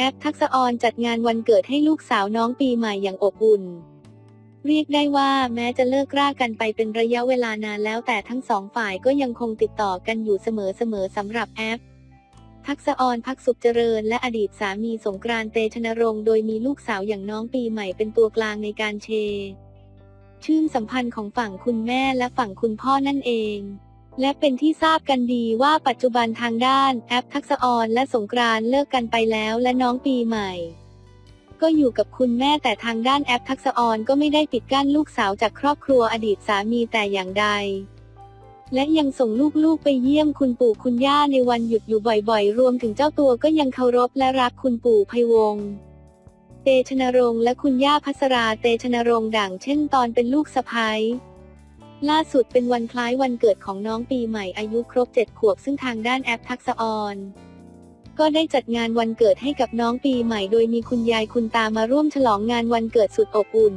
แอปทักษออนจัดงานวันเกิดให้ลูกสาวน้องปีใหม่อย่างอบอุ่น เรียกได้ว่าแม้จะเลิกรากันไปเป็นระยะเวลานานแล้วแต่ทั้งสองฝ่ายก็ยังคงติดต่อกันอยู่เสมอๆสำหรับแอป ทักษออนพักสุขเจริญและอดีตสามีสงกรานต์เตชนรงค์โดยมีลูกสาวอย่างน้องปีใหม่เป็นตัวกลางในการเช ชื่นสัมพันธ์ของฝั่งคุณแม่และฝั่งคุณพ่อนั่นเอง และเป็นที่ทราบกันดีว่าปัจจุบันทางด้านแอปทักษออนและสงกรานเลิกกันไปแล้วและน้องปีใหม่ ก็อยู่กับคุณแม่แต่ทางด้านแอปทักษออนก็ไม่ได้ปิดกั้นลูกสาวจากครอบครัวอดีตสามีแต่อย่างใด และยังส่งลูกๆไปเยี่ยมคุณปู่คุณย่าในวันหยุดอยู่บ่อยๆ รวมถึงเจ้าตัวก็ยังเคารพและรักคุณปู่ไพวงศ์เตชนรงค์และคุณย่าพัสราเตชนรงค์ด่างเช่นตอนเป็นลูกสะใภ้ ล่าสุดเป็นวันคล้ายวันเกิดของน้องปีใหม่อายุครบ 7 ขวบ ซึ่งทางด้านแอปทักษออน ก็ได้จัดงานวันเกิดให้กับน้องปีใหม่ โดยมีคุณยายคุณตามาร่วมฉลองงานวันเกิดสุดอบอุ่น